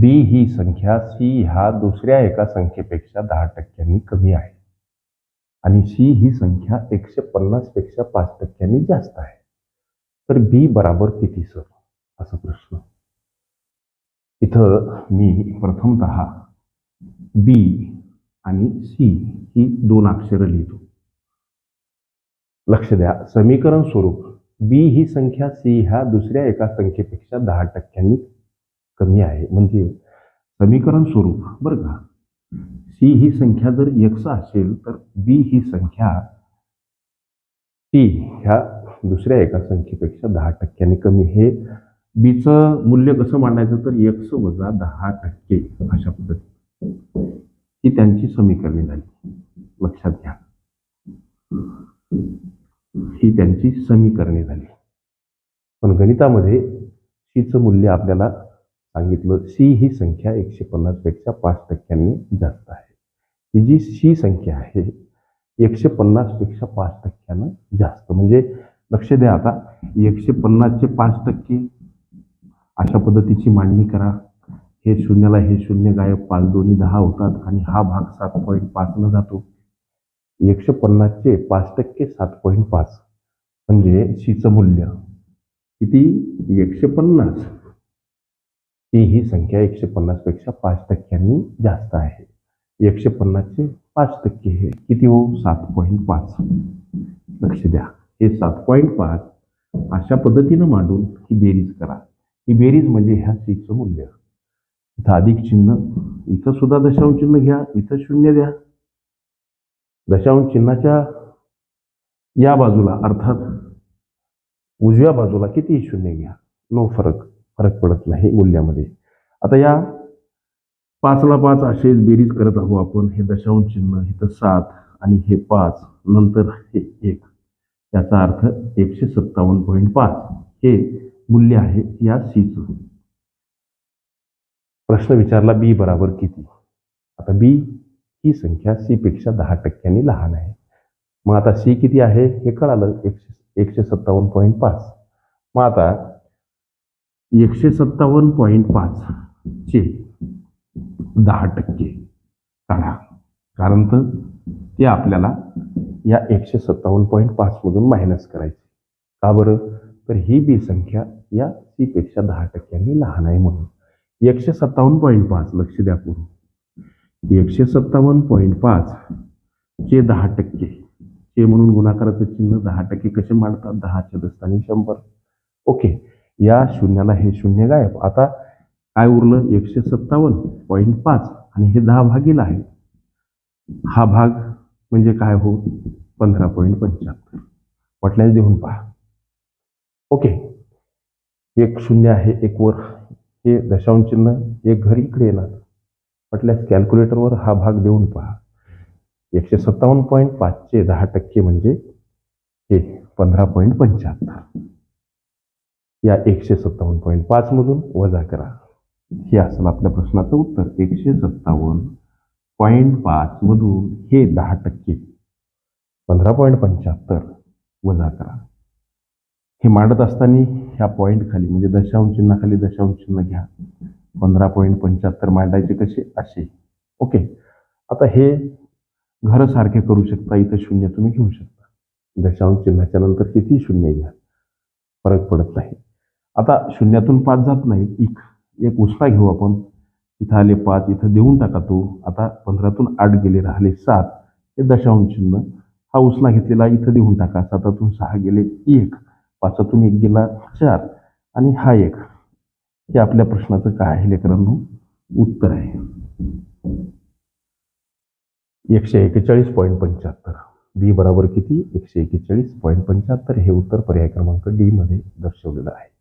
बी ही संख्या सी ह्या दुसऱ्या एका संख्येपेक्षा दहा टक्क्यांनी कमी आहे. आणि सी ही संख्या एकशे पन्नासपेक्षा पाच टक्क्यांनी जास्त आहे. तर बी बराबर किती सर? असा प्रश्न. इथं मी प्रथमत बी आणि सी ही दोन अक्षरं लिहितो. लक्ष द्या. समीकरण स्वरूप. बी ही संख्या सी ह्या दुसऱ्या एका संख्येपेक्षा दहा टक्क्यांनी कमी आहे. म्हणजे समीकरण स्वरूप बरं का? सी ही संख्या जर एक्स असेल तर बी ही संख्या टी ह्या दुसऱ्या एका संख्येपेक्षा दहा टक्क्याने कमी. हे बीचं मूल्य कसं मांडायचं? तर एक्स वजा दहा टक्के अशा पद्धती ही त्यांची समीकरणे झाली. लक्षात घ्या. ही त्यांची समीकरणे झाली. पण गणितामध्ये सीचं मूल्य आपल्याला सांगितलं सी ही संख्या एकशे पन्नासपेक्षा पाच टक्क्यांनी जास्त आहे. ही जी सी संख्या आहे एकशे पन्नासपेक्षा पाच टक्क्यानं जास्त. म्हणजे लक्ष द्या आता एकशे पन्नासचे पाच टक्के अशा पद्धतीची मांडणी करा. हे शून्याला हे शून्य गायब पाच दोन्ही दहा होतात आणि हा भाग सात पॉईंट पाचनं जातो. एकशे पन्नासचे पाच टक्के सात पॉईंट पाच. म्हणजे सीचं मूल्य किती? एकशे पन्नास. ती ही संख्या एकशे पन्नासपेक्षा पाच टक्क्यांनी जास्त आहे. एकशे पन्नासचे पाच टक्के हे किती हो? सात पॉईंट पाच. लक्ष द्या. हे सात पॉईंट पाच अशा पद्धतीनं मांडून ही बेरीज करा. ही बेरीज म्हणजे ह्या सीचं मूल्य. इथं अधिक चिन्ह इथं सुद्धा दशांश चिन्ह घ्या इथं शून्य द्या. दशांश चिन्हाच्या या बाजूला अर्थात उजव्या बाजूला किती शून्य घ्या. नो फरक. फरक पडत नाही मूल्यामध्ये आता या पाचला पाच असेच बेरीज करत आहो आपण. हे दशांश चिन्ह इथं सात आणि हे पाच. नंतर हे एक. याचा अर्थ एकशे सत्तावन्न पॉईंट पाच. हे मूल्य आहे या सीचं. प्रश्न विचारला बी बराबर किती? आता बी ही संख्या सी पेक्षा दहा टक्क्यांनी लहान आहे. मग आता सी किती आहे? हे कळालं एकशे एकशे सत्तावन्न पॉईंट पाच. मग आता एकशे सत्तावन्न पॉईंट पाच चे दहा टक्के काढा कारण तर ते आपल्याला या एकशे सत्तावन्न पॉईंट पाचमधून मायनस करायचे. का बरं? तर ही बी संख्या या सीपेक्षा दहा टक्क्यांनी लहान आहे म्हणून. एकशे सत्तावन्न पॉईंट पाच लक्ष द्या पूर्व एकशे सत्तावन्न पॉईंट पाच चे दहा टक्के. चे म्हणून गुणाकाराचं चिन्ह दहा टक्के कसे मांडतात? दहाच्या दस्तानी शंभर. ओके. या शून्याला हे शून्य गायब. आता काय उरलं? एकशे सत्तावन्न पॉईंट पाच आणि हे दहा भागीला आहे. हा भाग म्हणजे काय हो? पंधरा पॉईंट पंच्याहत्तर. वाटल्यास देऊन पहा. ओके. एक शून्य आहे एक वर. हे दशांश चिन्ह एक घर इकडे येणार. म्हटल्यास कॅल्क्युलेटरवर हा भाग देऊन पहा. एकशे सत्तावन्न पॉईंट पाचचे दहा टक्के म्हणजे हे पंधरा पॉईंट पंच्याहत्तर. या एकशे सत्तावन्न पॉईंट पाचमधून वजा करा. हे असेल आपल्या प्रश्नाचं उत्तर. एकशे सत्तावन्न पॉईंट पाचमधून हे दहा टक्के. पंधरा पॉईंट पंच्याहत्तर वजा करा. हे मांडत असताना ह्या पॉईंट खाली म्हणजे दशांश चिन्हाखाली दशांश चिन्ह घ्या. पंधरा पॉईंट पंच्याहत्तर मांडायचे कसे? असे. ओके आता हे घर सारखे करू शकता इथं शून्य तुम्ही घेऊ शकता. दशांश चिन्हाच्या नंतर किती शून्य घ्या? फरक पडत नाही. आता शून्यातून पाच जात नाही एक एक उसळा घेऊ आपण. इथं आले पाच इथं देऊन टाका तो. आता पंधरातून आठ गेले राहिले सात. हे दशांश चिन्ह. हा उसना घेतलेला इथं देऊन टाका. सातातून सहा गेले एक. पाचातून एक गेला चार. आणि हा एक. हे आपल्या प्रश्नाचं काय आहे लेकरांनो? उत्तर आहे. एकशे एकेचाळीस पॉईंट पंच्याहत्तर. बी बराबर किती? एकशे एकेचाळीस पॉईंट पंच्याहत्तर. हे उत्तर पर्याय क्रमांक डी मध्ये दर्शवलेलं आहे.